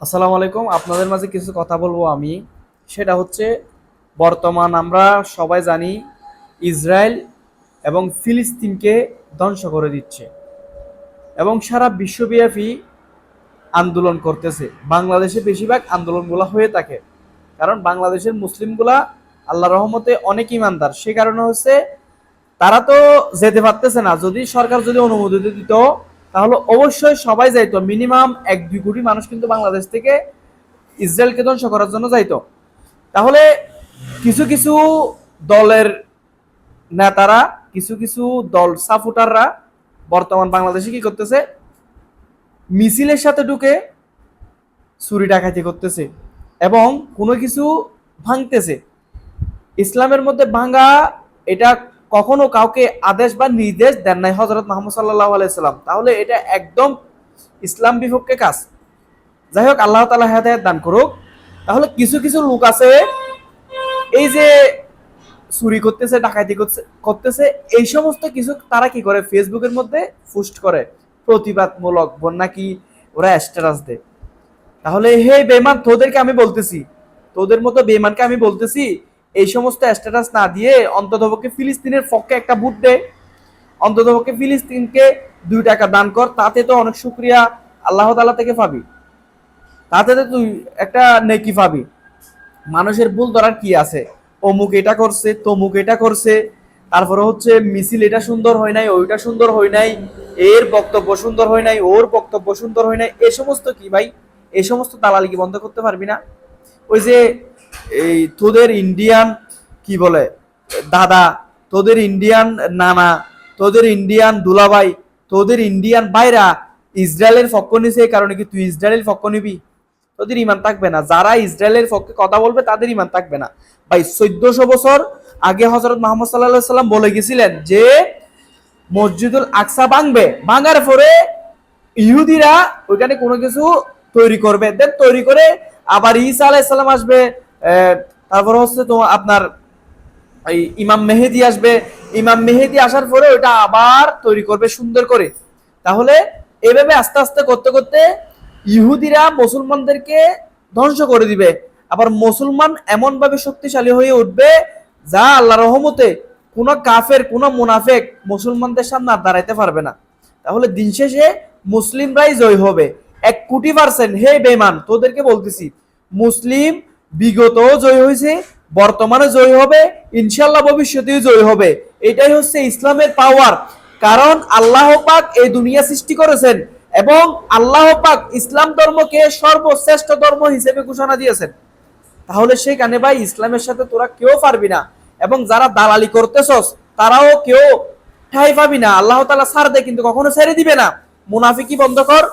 আসসালামু আলাইকুম। আপনাদের মাঝে কিছু কথা বলব আমি। সেটা হচ্ছে, বর্তমান আমরা সবাই জানি ইসরায়েল এবং ফিলিস্তিনকে ধ্বংস করে দিচ্ছে এবং সারা বিশ্বব্যাপী আন্দোলন করতেছে। বাংলাদেশে বেশিরভাগ আন্দোলনগুলো হয়ে থাকে। কারণ বাংলাদেশের মুসলিমগুলা আল্লাহ রহমতে অনেক ইমানদার। সে কারণে হচ্ছে, তারা তো যেতে পারতেছে না। যদি সরকার যদি অনুমতি দিত তাহলে অবশ্যই সবাই যাইতো। মিনিমাম এক দুই কোটি মানুষ কিন্তু বাংলাদেশ থেকে ইসরায়েলকে ধ্বংস করার জন্য যাইতো। তাহলে কিছু কিছু দলের নেতারা, কিছু কিছু দল সাপোর্টাররা বর্তমান বাংলাদেশে কি করতেছে? মিছিলের সাথে ঢুকে চুরি ডাকাতি করতেছে এবং কোনো কিছু ভাঙতেছে। ইসলামের মধ্যে ভাঙা এটা কখনো কাউকে আদেশ বা নির্দেশ দেন নাই হজরত মোহাম্মদ সাল্লাহ আলাইসাল্লাম তাহলে এটা একদম ইসলাম বিপক্ষে কাজ। যাই হোক, আল্লাহ তালা হেদায়ত দান করুক। তাহলে কিছু কিছু লোক আছে, এই যে চুরি করতেছে, ডাকাতি করতেছে, এই সমস্ত কিছু তারা কি করে? ফেসবুকের মধ্যে পোস্ট করে। প্রতিবাদমূলক বন্যা কি ওরা স্ট্যাটাস দেয়। তাহলে হে বেমান তোদেরকে আমি বলতেছি। তোদের মতো বেমানকে আমি বলতেছি এই সমস্ত স্ট্যাটাস না দিয়ে অন্ততপক্ষে ফিলিস্তিনের পক্ষে একটা ভোট দে। অন্ততপক্ষে ফিলিস্তিনকে দুই টাকা দান কর, তাতে তো অনেক শুক্রিয়া আল্লাহ তালা থেকে পাবি। তাতে তো তুই একটা নেকি পাবি। মানুষের ভুল ধরার কি আছে? অমুক এটা করছে, তমুক এটা করছে। তারপরে হচ্ছে মিছিল এটা সুন্দর হয় নাই, ওইটা সুন্দর হয় নাই, এর বক্তব্য সুন্দর হয় নাই, ওর বক্তব্য সুন্দর হয় নাই, এ সমস্ত কি ভাই? এ সমস্ত দালালি কি বন্ধ করতে পারবি না? ওই যে এই তোদের ইন্ডিয়ান কি বলে, দাদা, তোদের ইন্ডিয়ান নানা, তোদের ইন্ডিয়ান দুলাভাই, তোদের ইন্ডিয়ান বাইরা ইসরায়েলের পক্ষ নিছে এই কারণে কি তুই ইসরায়েলের পক্ষ নিবি? তোদের ইমান থাকবে না। যারা ইসরায়েলের পক্ষে কথা বলবে তাদের ইমান থাকবে না। ভাই, চোদ্দশো বছর আগে হজরত মোহাম্মদ সাল্লাহ সাল্লাম বলে গেছিলেন যে, মসজিদুল আকসা ভাঙবে, ভাঙার পরে ইহুদিরা ওইখানে কোনো কিছু তৈরি করবে। দেন তৈরি করে আবার ইসা আলাইসাল্লাম আসবে তারপর হচ্ছে তোমার আপনার ইমাম মেহেদি আসবে। ইমাম মেহেদি আসার পরে ওটা আবার তৈরি করবে সুন্দর করে। তাহলে এভাবে আস্তে আস্তে করতে করতে ইহুদিরা মুসলমানদেরকে ধ্বংস করে দিবে। আবার মুসলমান এমন ভাবে শক্তিশালী হয়ে উঠবে যা আল্লাহ রহমতে কোনো কাফের, কোনো মুনাফেক মুসলমানদের সামনে আর দাঁড়াইতে পারবে না। তাহলে দিন শেষে মুসলিমরাই জয় হবে। এক কোটি পার্সেন্ট হে বেমান তোদেরকে বলতেছি, মুসলিম বিগত জয় হয়েছে বর্তমানে জয় হবে ইনশাল্লাহ ভবিষ্যতেও জয় হবে। এটাই হচ্ছে ইসলামের পাওয়ার কারণ আল্লাহ পাক এই দুনিয়া সৃষ্টি করেছেন এবং আল্লাহ পাক ইসলাম ধর্মকে সর্বশ্রেষ্ঠ ধর্ম হিসেবে ঘোষণা দিয়েছেন। তাহলে সেখানে ভাই ইসলামের সাথে তোরা কেউ পারবি না এবং যারা দালালি করতেছস, তারাও কেউ ঠাই পাবি না। আল্লাহ তালা ছাড় দেয় কিন্তু কখনো ছেড়ে দিবে না। মুনাফিকি বন্ধ কর।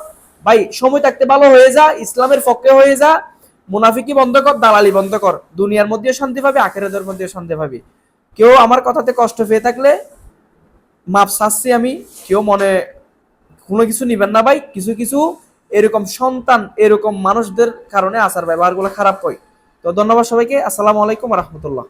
ভাই, সময় থাকতে ভালো হয়ে যা, ইসলামের পক্ষে হয়ে যা মুনাফিকি বন্ধ কর, দালালি বন্ধ কর। দুনিয়ার মধ্যেও শান্তি পাবি, আখেরাতের মধ্যেও শান্তি পাবি। কেউ আমার কথাতে কষ্ট পেয়ে থাকলে মাপ চাচ্ছি আমি, কেউ মনে কোনো কিছু নিবেন না ভাই, কিছু কিছু এরকম সন্তান, এরকম মানুষদের কারণে আচার ব্যবহারগুলো খারাপ হয়। তো ধন্যবাদ সবাইকে, আসসালামু আলাইকুম রহমতুল্লাহ।